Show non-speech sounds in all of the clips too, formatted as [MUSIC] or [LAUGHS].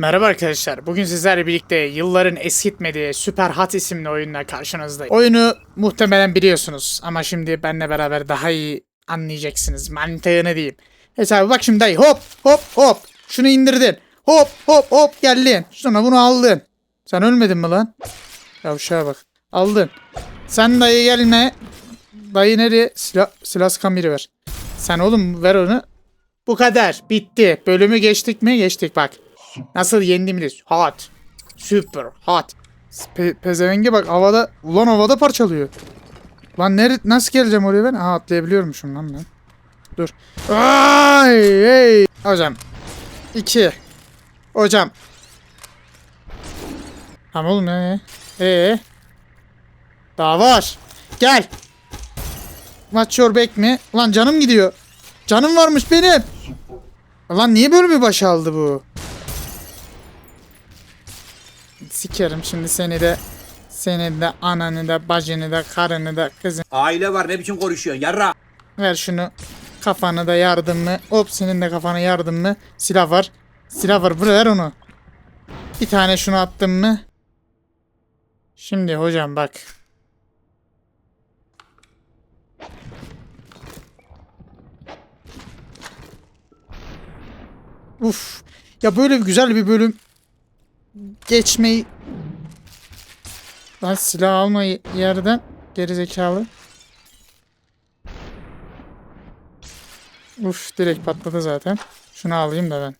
Merhaba arkadaşlar. Bugün sizlerle birlikte yılların eskitmediği Super Hot isimli oyunla karşınızdayım. Oyunu muhtemelen biliyorsunuz ama şimdi benimle beraber daha iyi anlayacaksınız. Mantığını diyeyim. Mesela bak şimdi dayı hop hop hop. Şunu indirdin. Hop hop hop geldin. Sonra bunu aldın. Sen ölmedin mi lan? Yavşağa bak. Aldın. Sen dayı gelme. Dayı nereye? Silah, silah sıkan biri ver. Sen oğlum ver onu. Bu kadar. Bitti. Bölümü geçtik mi? Geçtik bak. Nasıl yendiğimiz? Hot. Super hot. Pe pezevenge bak havada. Ulan havada parçalıyor. Lan nere nasıl geleceğim oraya ben? Aa atlayabiliyormuşum lan ben. Dur. Ay, hey. Hocam. İki. Hocam. Tamam oğlum ne? Ee. Daha var. Gel. Watch your back mi? Lan canım gidiyor. Canım varmış benim. Lan niye böyle bir baş aldı bu? Sikerim şimdi seni de seni de ananı da bacını da karını da kızını. Aile var ne biçim konuşuyorsun? Yarra. ver şunu. Kafanı da yardım mı? Hop senin de kafana yardım mı? Silah var. Silah var buraya ver onu. Bir tane şunu attım mı? Şimdi hocam bak. Uf. Ya böyle güzel bir bölüm geçmeyi Lan silah alma yerden gerizekalı. Uf direkt patladı zaten. Şunu alayım da ben.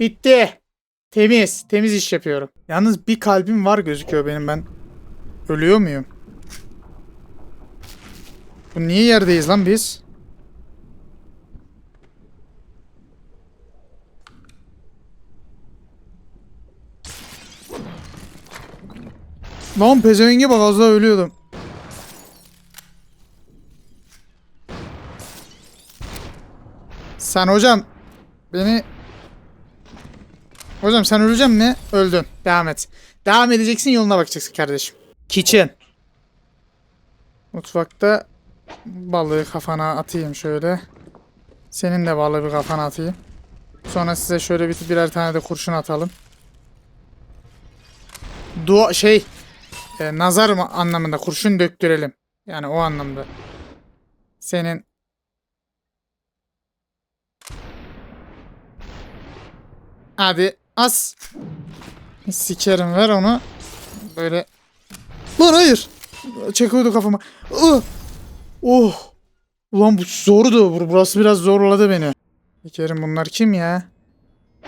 Bitti. Temiz. Temiz iş yapıyorum. Yalnız bir kalbim var gözüküyor benim ben. Ölüyor muyum? Bu niye yerdeyiz lan biz? Lan pezevenge bak az daha ölüyordum. Sen hocam beni Hocam sen öleceksin mi? Öldün. Devam et. Devam edeceksin yoluna bakacaksın kardeşim. Kitchen. Mutfakta balığı kafana atayım şöyle. Senin de balığı bir kafana atayım. Sonra size şöyle bir birer tane de kurşun atalım. Dua şey e, nazar mı anlamında kurşun döktürelim. Yani o anlamda. Senin Hadi as. Sikerim ver onu. Böyle. Lan hayır. Çekiyordu kafama. Ah! Oh. Ulan bu zordu. Bur- Burası biraz zorladı beni. Sikerim bunlar kim ya?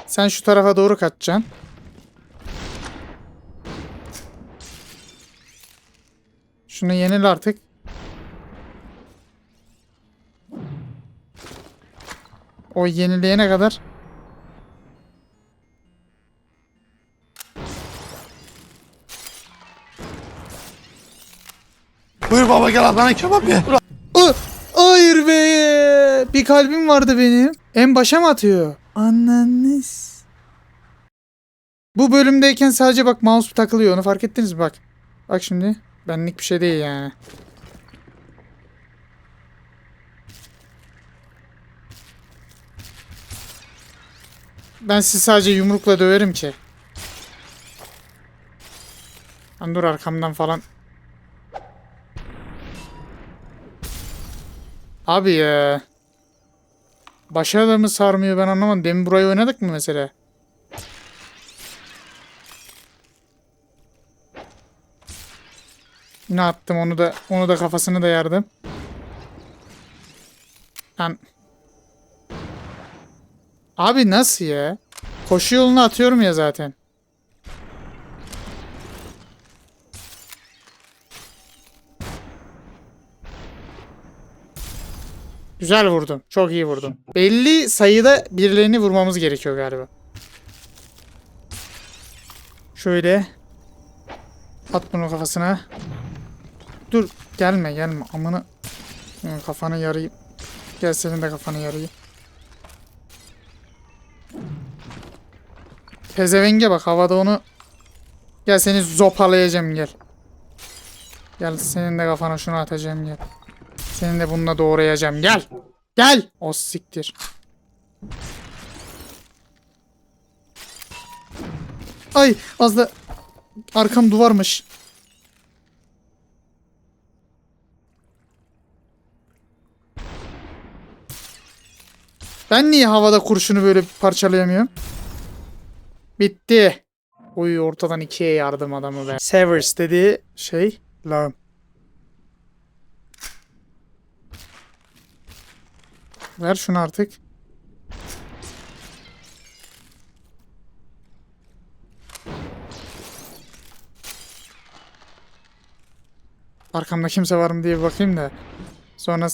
Sen şu tarafa doğru kaçacaksın. Şunu yenil artık. O yenileyene kadar Buyur baba gel Adana kebap ye. Hayır be. Bir kalbim vardı benim. En başa mı atıyor? Ananız. Bu bölümdeyken sadece bak mouse takılıyor. Onu fark ettiniz mi? Bak. Bak şimdi. Benlik bir şey değil yani. Ben sizi sadece yumrukla döverim ki. Lan dur arkamdan falan. Abi ya. Başa da mı sarmıyor ben anlamadım. Demin burayı oynadık mı mesela? Yine attım onu da onu da kafasını da yardım. Lan. Abi nasıl ya? Koşu yoluna atıyorum ya zaten. Güzel vurdum. Çok iyi vurdum. Belli sayıda birilerini vurmamız gerekiyor galiba. Şöyle. At bunu kafasına. Dur. Gelme gelme. Amına. Senin kafanı yarayım. Gel senin de kafanı yarayım. Pezevenge bak havada onu. Gel seni zopalayacağım gel. Gel senin de kafana şunu atacağım gel. Seni de bununla doğrayacağım. Gel. Gel. O siktir. Ay az da arkam duvarmış. Ben niye havada kurşunu böyle parçalayamıyorum? Bitti. Uy ortadan ikiye yardım adamı be. Severs dediği şey lağım. Ver şunu artık. Arkamda kimse var mı diye bakayım da. Sonra...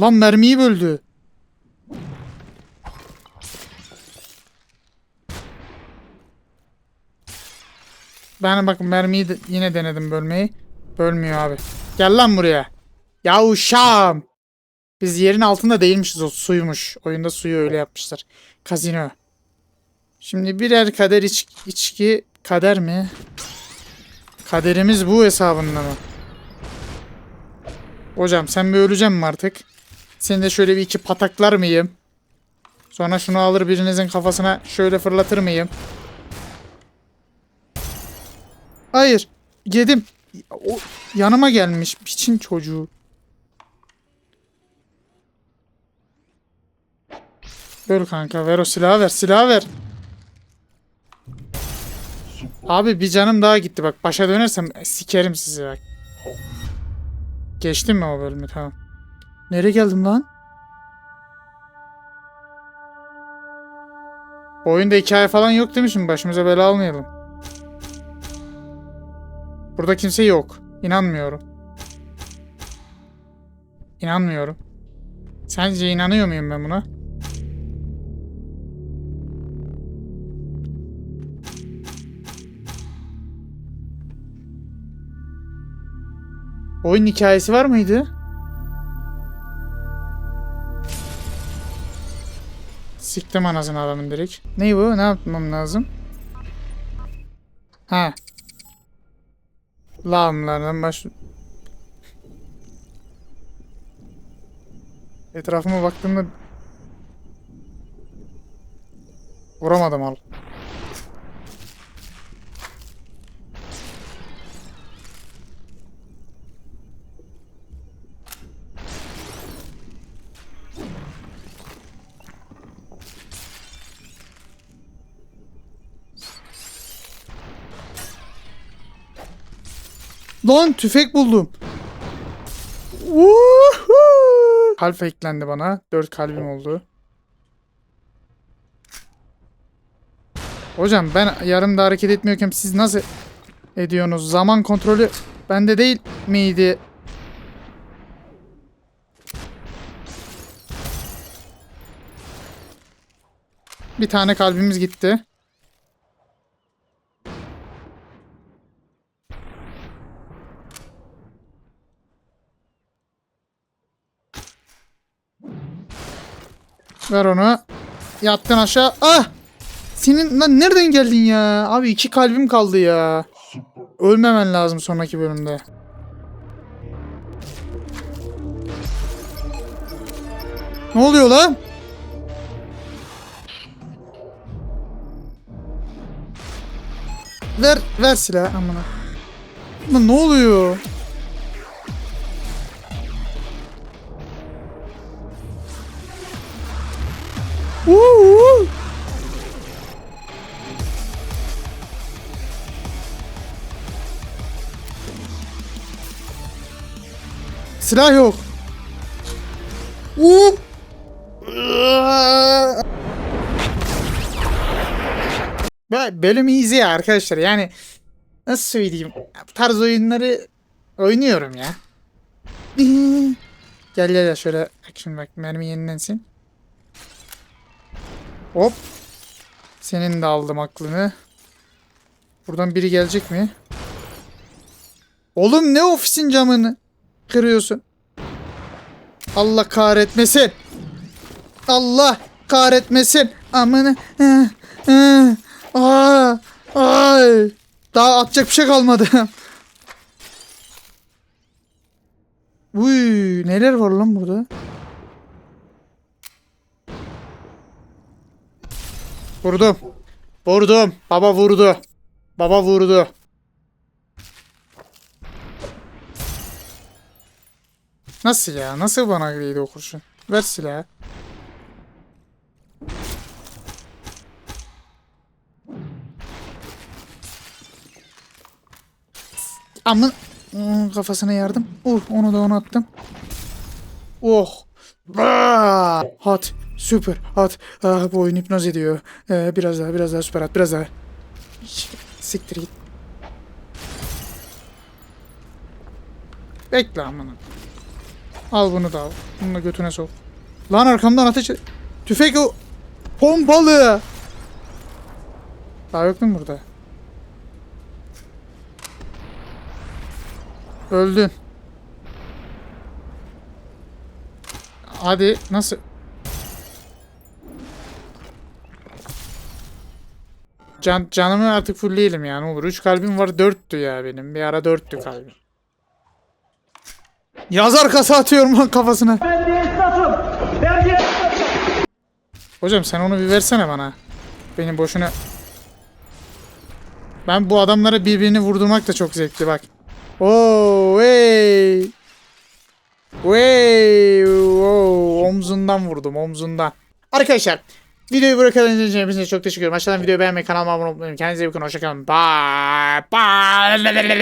Lan mermiyi böldü. Ben bak mermiyi de- yine denedim bölmeyi. Bölmüyor abi. Gel lan buraya. Ya uşağım. Biz yerin altında değilmişiz o suymuş. Oyunda suyu öyle yapmışlar. Kazino. Şimdi birer kader iç, içki kader mi? Kaderimiz bu hesabında mı? Hocam sen bir öleceksin mi artık? Seni de şöyle bir iki pataklar mıyım? Sonra şunu alır birinizin kafasına şöyle fırlatır mıyım? Hayır. Yedim. O yanıma gelmiş piçin çocuğu. Ver kanka ver o silahı ver silahı ver. Abi bir canım daha gitti bak başa dönersem sikerim sizi bak. Geçtim mi o bölümü tamam. Nereye geldim lan? Bu oyunda hikaye falan yok demişim başımıza bela almayalım. Burada kimse yok. İnanmıyorum. İnanmıyorum. Sence inanıyor muyum ben buna? Oyun hikayesi var mıydı? Siktim anasını adamın direkt. Ne bu? Ne yapmam lazım? Ha. Lağımlardan baş... Etrafıma baktığımda... Vuramadım al. Lan tüfek buldum. Woohoo! Kalp eklendi bana. 4 kalbim oldu. Hocam ben yarımda hareket etmiyorken siz nasıl ediyorsunuz? Zaman kontrolü bende değil miydi? Bir tane kalbimiz gitti. Ver onu. Yattın aşağı. Ah! Senin lan nereden geldin ya? Abi iki kalbim kaldı ya. Ölmemen lazım sonraki bölümde. Ne oluyor lan? Ver ver silah amına. Lan ne oluyor? Silah yok. Be- Bölüm easy ya arkadaşlar yani nasıl söyleyeyim bu tarz oyunları oynuyorum ya. gel gel gel şöyle şimdi bak mermi yenilensin. Hop. Senin de aldım aklını. Buradan biri gelecek mi? Oğlum ne ofisin camını kırıyorsun? Allah kahretmesin. Allah kahretmesin. Amına. Aa, ay. Daha atacak bir şey kalmadı. [LAUGHS] Uy, neler var lan burada? Vurdum. Vurdum. Baba vurdu. Baba vurdu. Nasıl ya? Nasıl bana değdi o kurşun? Ver silahı. Amın Hmm, kafasına yardım. Uh, onu da ona attım. Oh. Bah! Hot. Süper. Hot. Ah, bu oyun hipnoz ediyor. Ee, biraz daha, biraz daha süper hot. Biraz daha. Siktir git. Bekle amına. Al bunu da al. Bunu da götüne sok. Lan arkamdan ateş Tüfek o. Pompalı. Daha yok mu burada? Öldün. Hadi nasıl? Can, canımı artık fullleyelim ya ne olur. 3 kalbim var 4'tü ya benim. Bir ara 4'tü kalbim. Yazar kasa atıyorum lan kafasına. Hocam sen onu bir versene bana. Benim boşuna... Ben bu adamlara birbirini vurdurmak da çok zevkli bak. Oo, hey. Hey, wow, omzundan vurdum, omzundan. Arkadaşlar, videoyu kadar izlediğiniz için çok teşekkür ederim. Aşağıdan videoyu beğenmeyi, kanalıma abone olmayı. Kendinize iyi bakın, hoşçakalın. Bye. Bye.